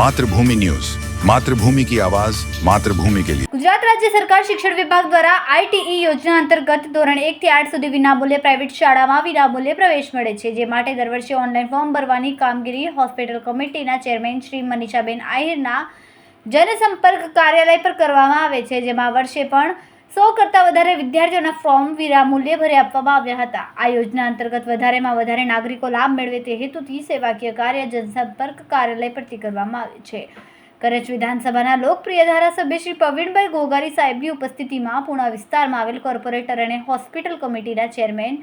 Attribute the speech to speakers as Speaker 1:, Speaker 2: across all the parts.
Speaker 1: Mathrubhumi news. Mathrubhumi કી આવાજ, માતૃભૂમિ કે લિયે.
Speaker 2: ગુજરાત રાજ્ય સરકાર શિક્ષણ વિભાગ દ્વારા આઈટીઈ યોજના અંતર્ગત ધોરણ 1 થી 8 સુધી વિનામૂલ્યે પ્રાઇવેટ શાળામાં વિનામૂલ્યે પ્રવેશ મળે છે, જે માટે દર વર્ષે ઓનલાઈન ફોર્મ ભરવાની કામગીરી હોસ્પિટલ કમિટીના ચેરમેન શ્રી મનીષાબેન આહિરના જનસંપર્ક કાર્યાલય પર કરવામાં આવે છે, જેમાં વર્ષે પણ સો કરતાં વધારે વિદ્યાર્થીઓના ફોર્મ વિનામૂલ્યે ભરી આપવામાં આવ્યા હતા. આ યોજના અંતર્ગત વધારેમાં વધારે નાગરિકો લાભ મેળવે તે હેતુથી સેવાકીય કાર્ય જનસંપર્ક કાર્યાલય પરથી કરવામાં આવે છે. કરજ વિધાનસભાના લોકપ્રિય ધારાસભ્ય શ્રી પ્રવીણભાઈ ગોગારી સાહેબની ઉપસ્થિતિમાં પૂણા વિસ્તારમાં આવેલ કોર્પોરેટર અને હોસ્પિટલ કમિટીના ચેરમેન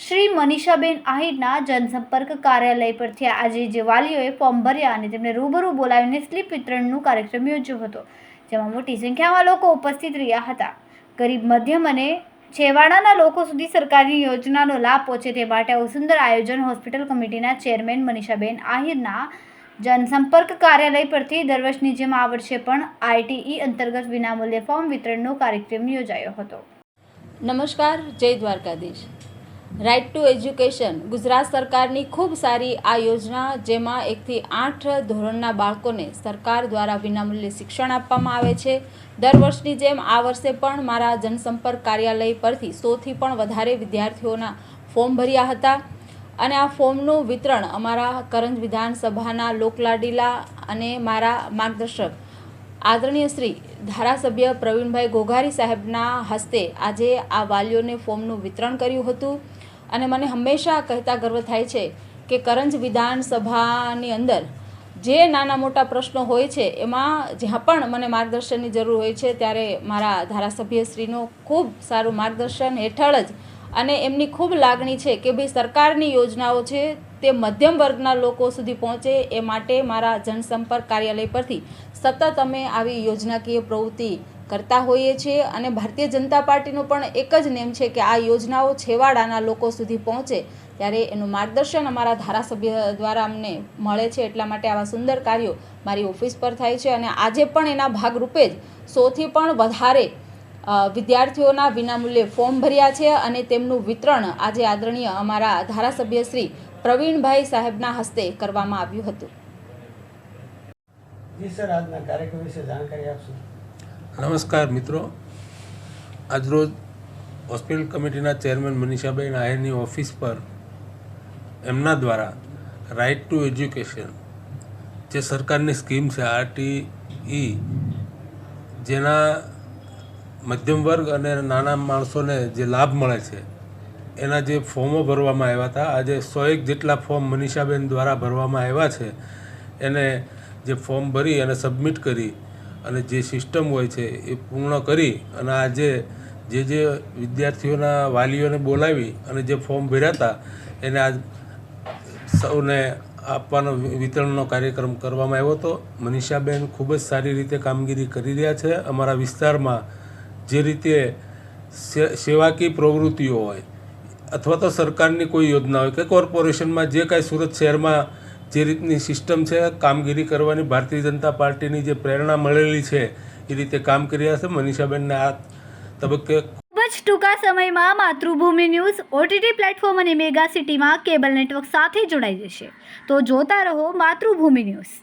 Speaker 2: શ્રી મનીષાબેન આહિરના જનસંપર્ક કાર્યાલય પરથી આજે જે વાલીઓએ ફોર્મ ભર્યા અને તેમને રૂબરૂ બોલાવીને સ્લીપ વિતરણનું કાર્યક્રમ યોજ્યો હતો, જેમાં મોટી સંખ્યામાં લોકો ઉપસ્થિત રહ્યા હતા. ગરીબ, મધ્યમ અને છેવાડાના લોકો સુધી સરકારની યોજનાનો લાભ પહોંચે તે માટે આવું સુંદર આયોજન હોસ્પિટલ કમિટીના ચેરમેન મનીષાબેન આહિરના જનસંપર્ક કાર્યાલય પરથી દર વર્ષની જેમ આ વર્ષે પણ આઈટીઈ અંતર્ગત વિનામૂલ્યે ફોર્મ વિતરણનો કાર્યક્રમ યોજાયો હતો.
Speaker 3: નમસ્કાર, જય Dwarkadhish. Right to education Gujarat સરકારની ખૂબ સારી આ યોજના જેમાં એકથી આઠ ધોરણના બાળકોને સરકાર દ્વારા વિનામૂલ્યે શિક્ષણ આપવામાં આવે છે. દર વર્ષની જેમ આ વર્ષે પણ મારા જનસંપર્ક કાર્યાલય પરથી સોથી પણ વધારે વિદ્યાર્થીઓના ફોર્મ ભર્યા હતા. અને આ ફોર્મનું વિતરણ અમારા કરંજ વિધાનસભાના લોકલાડીલા અને મારા માર્ગદર્શક આદરણીય શ્રી ધારાસભ્ય પ્રવીણભાઈ ગોઘારી સાહેબના હસ્તે આજે આ વાલીઓને ફોર્મનું વિતરણ કર્યું હતું. અને મને હંમેશા કહેતા ગર્વ થાય છે કે કરંજ વિધાનસભાની અંદર જે નાના મોટા પ્રશ્નો હોય છે, એમાં જ્યાં પણ મને માર્ગદર્શનની જરૂર હોય છે, ત્યારે મારા ધારાસભ્યશ્રીનું ખૂબ સારું માર્ગદર્શન હેઠળ જ અને એમની ખૂબ લાગણી છે કે ભાઈ સરકારની યોજનાઓ છે તે મધ્યમ વર્ગના લોકો સુધી પહોંચે એ માટે મારા જનસંપર્ક કાર્યાલય પરથી સતત અમે આવી યોજનાકીય પ્રવૃત્તિ કરતા હોઈએ છીએ અને ભારતીય જનતા પાર્ટીનો પણ એક જ નેમ છે કે આ યોજનાઓ છેવાડાના લોકો સુધી પહોંચે ત્યારે એનું માર્ગદર્શન અમારા ધારાસભ્ય દ્વારા અમને મળે છે એટલા માટે આવા સુંદર કાર્યો મારી ઓફિસ પર થાય છે અને આજે પણ એના ભાગરૂપે જ સોથી પણ વધારે વિદ્યાર્થીઓના વિનામૂલ્યે ફોર્મ ભર્યા છે અને તેમનું વિતરણ આજે આદરણીય અમારા ધારાસભ્ય શ્રી પ્રવીણભાઈ સાહેબના હસ્તે કરવામાં આવ્યું હતું.
Speaker 4: જી સર, આજના કાર્યક્રમ વિશે જાણકારી આપશો?
Speaker 5: નમસ્કાર મિત્રો. આજરોજ હોસ્પિટલ કમિટીના ચેરમેન મનીષાબેન આહિરની ઓફિસ પર એમના દ્વારા રાઇટ ટુ એજ્યુકેશન જે સરકારની સ્કીમ છે, આરટીઈ, જેના મધ્યમ વર્ગ અને નાના માણસોને જે લાભ મળે છે, એના જે ફોર્મો ભરવામાં આવ્યા હતા. આજે સો એક જેટલા ફોર્મ મનીષાબેન દ્વારા ભરવામાં આવ્યા છે. એને જે ફોર્મ ભરી અને સબમિટ કરી અને જે સિસ્ટમ હોય છે એ પૂર્ણ કરી અને આજે જે જે વિદ્યાર્થીઓના વાલીઓને બોલાવી અને જે ફોર્મ ભર્યા હતા, એને આજ સૌને આપવાનો વિતરણનો કાર્યક્રમ કરવામાં આવ્યો હતો. મનીષાબેન ખૂબ જ સારી રીતે કામગીરી કરી રહ્યા છે. અમારા વિસ્તારમાં જે રીતે સેવાકીય પ્રવૃત્તિઓ હોય, અથવા તો સરકારની કોઈ યોજના હોય કે કોર્પોરેશનમાં જે કાંઈ સુરત શહેરમાં જે રીતની સિસ્ટમ છે, કામગીરી કરવાની ભારતીય જનતા પાર્ટીની જે પ્રેરણા મળેલી છે, એ રીતે કામ કરી રહ્યા છે. મનીષાબેનને આ તબક્કે
Speaker 2: ખૂબ જ ટૂંકા સમયમાં માતૃભૂમિ ન્યૂઝ ઓટીટી પ્લેટફોર્મ અને મેગા સિટીમાં કેબલ નેટવર્ક સાથે જોડાઈ જશે. તો જોતા રહો માતૃભૂમિ ન્યૂઝ.